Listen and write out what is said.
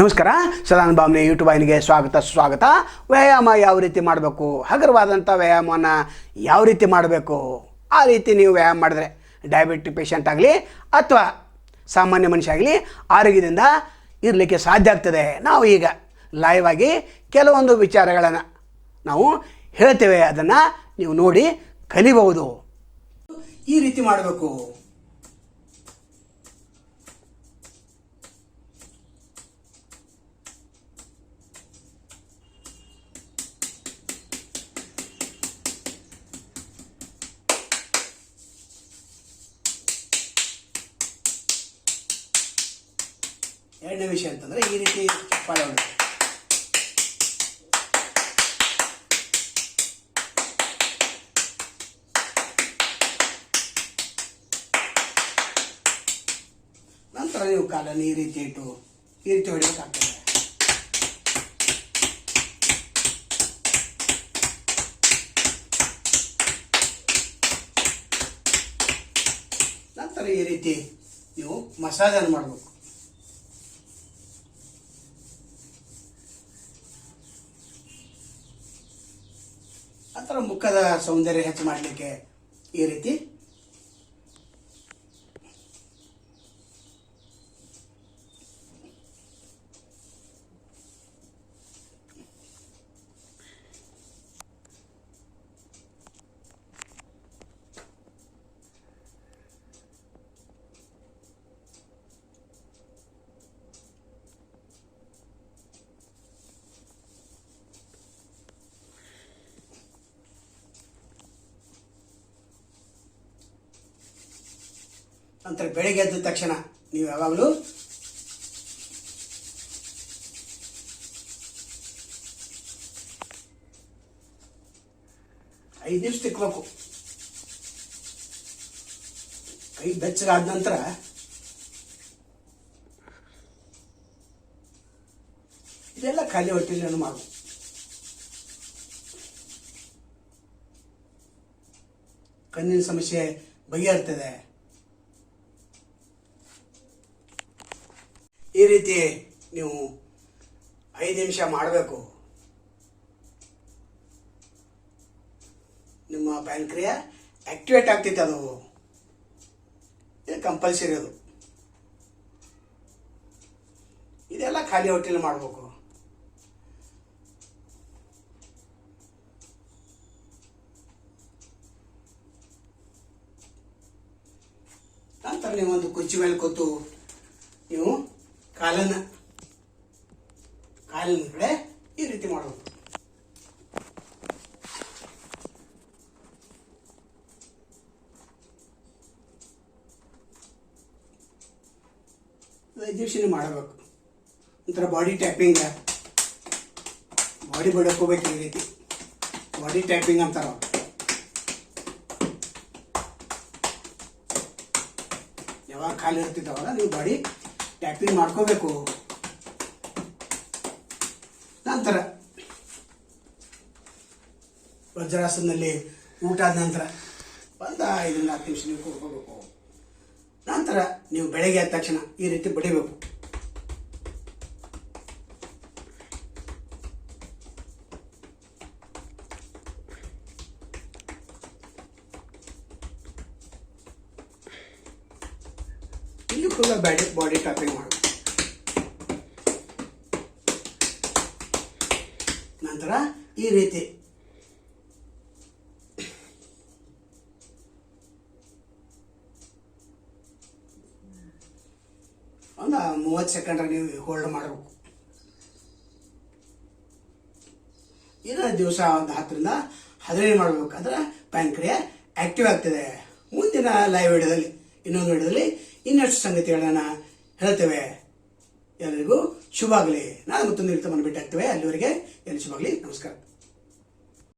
ನಮಸ್ಕಾರ. ಸದಾನಂದ ಭಾವನೆ ಯೂಟ್ಯೂಬ್ ಆಯ್ನಿಗೆ ಸ್ವಾಗತ ಸ್ವಾಗತ ವ್ಯಾಯಾಮ ಯಾವ ರೀತಿ ಮಾಡಬೇಕು? ಹಗುರವಾದಂಥ ವ್ಯಾಯಾಮನ ಯಾವ ರೀತಿ ಮಾಡಬೇಕು? ಆ ರೀತಿ ನೀವು ವ್ಯಾಯಾಮ ಮಾಡಿದ್ರೆ ಡಯಾಬಿಟಿಕ್ ಪೇಷಂಟ್ ಆಗಲಿ ಅಥವಾ ಸಾಮಾನ್ಯ ಮನುಷ್ಯ ಆಗಲಿ ಆರೋಗ್ಯದಿಂದ ಇರಲಿಕ್ಕೆ ಸಾಧ್ಯ ಆಗ್ತದೆ. ನಾವು ಈಗ ಲೈವ್ ಆಗಿ ಕೆಲವೊಂದು ವಿಚಾರಗಳನ್ನು ನಾವು ಹೇಳ್ತೇವೆ. ಅದನ್ನು ನೀವು ನೋಡಿ ಕಲಿಬಹುದು. ಈ ರೀತಿ ಮಾಡಬೇಕು. ಎರಡನೇ ವಿಷಯ ಅಂತಂದರೆ ಈ ರೀತಿ ಚಪ್ಪಾಳೆ ನಂತರ ನೀವು ಕಾಲನ್ನು ಈ ರೀತಿ ಇಟ್ಟು, ಈ ರೀತಿ ಹೊಡಿಬೇಕಾಗ್ತದೆ. ನಂತರ ಈ ರೀತಿ ನೀವು ಮಸಾಜನ್ನು ಮಾಡಬೇಕು. ನಂತರ ಮುಖದ ಸೌಂದರ್ಯ ಹೆಚ್ಚು ಮಾಡಲಿಕ್ಕೆ ಈ ರೀತಿ ನಂತರ ಬೆಳಿಗ್ಗೆ ಎದ್ದ ತಕ್ಷಣ ನೀವು ಯಾವಾಗಲೂ ಐದು ನಿಮಿಷ ತಿಕ್ಕಬೇಕು ಕೈ ಬೆಚ್ಚಗಾದ ನಂತರ ಇದೆಲ್ಲ ಖಾಲಿ ಹೊಟ್ಟೆಲಿ ಮಾಡು. ಕಣ್ಣಿನ ಸಮಸ್ಯೆ ಬಗೆಹರ್ತದೆ. ಈ ರೀತಿ ನೀವು ಐದು ನಿಮಿಷ ಮಾಡಬೇಕು. ನಿಮ್ಮ ಪ್ಯಾನ್ಕ್ರಿಯ ಆಕ್ಟಿವೇಟ್ ಆಗ್ತೈತೆ ಅದು. ಇದು ಕಂಪಲ್ಸರಿ ಅದು. ಇದೆಲ್ಲ ಖಾಲಿ ಹೊಟ್ಟೆಲಿ ಮಾಡಬೇಕು. ನಂತರ ಒಂದು ಕುರ್ಚಿ ಮೇಲೆ ಕೂತು ನೀವು ಕಾಲನ್ನ ಕಾಲಿನ ಕಡೆ ಈ ರೀತಿ ಮಾಡಬೇಕು ಐದು ಮಾಡಬೇಕು. ಒಂಥರ ಬಾಡಿ ಟ್ಯಾಪಿಂಗ್ ಬಾಡಿ ಬಡಕೋಬೇಕು ಈ ರೀತಿ. ಬಾಡಿ ಟ್ಯಾಪಿಂಗ್ ಅಂತಾರ. ಯಾವಾಗ ಖಾಲಿ ಇರ್ತಿದ್ದಾವಲ್ಲ ನೀವು ಬಾಡಿ ಟ್ಯಾಪಿಂಗ್ ಮಾಡ್ಕೋಬೇಕು. ನಂತರ ವಜ್ರಾಸನದಲ್ಲಿ ಊಟ ಆದ ನಂತರ ಒಂದು ಐದರಿಂದ ಹತ್ತು ನಿಮಿಷ ನೀವು ಕೂತ್ಕೋಬೇಕು. ನಂತರ ನೀವು ಬೆಳಗ್ಗೆ ಆದ ತಕ್ಷಣ ಈ ರೀತಿ ಬಡಿಬೇಕು. ಇಲ್ಲಿ ಫುಲ್ ಬಾಡಿ ಟಾಪಿಂಗ್ ಮಾಡಬೇಕು ನಂತರ ಈ ರೀತಿ. ಒಂದು ಮೂವತ್ತು ಸೆಕೆಂಡ್ ನೀವು ಹೋಲ್ಡ್ ಮಾಡಬೇಕು. ಇದನ್ನ ದಿವಸ ಒಂದು ಹತ್ತರಿಂದ ಹದಿನೈದು ಮಾಡಬೇಕಾದ್ರೆ ಪ್ಯಾಂಕ್ರಿಯ ಆಕ್ಟಿವ್ ಆಗ್ತದೆ. ಮುಂದಿನ ಲೈವ್ ವಿಡಿಯೋದಲ್ಲಿ, ಇನ್ನೊಂದು ವಿಡಿಯೋದಲ್ಲಿ ಇನ್ನಷ್ಟು ಸಂಗತಿಗಳನ್ನು ಹೇಳ್ತೇವೆ. ಎಲ್ಲರಿಗೂ ಶುಭ ಆಗಲಿ. ನಾನು ಮತ್ತೊಂದು ಇರ್ತಮನ್ನು ಭೇಟಿ ಆಗ್ತೇವೆ ಅಲ್ಲಿವರೆಗೆ ಎಲ್ಲ ಶುಭ ಆಗಲಿ. ನಮಸ್ಕಾರ.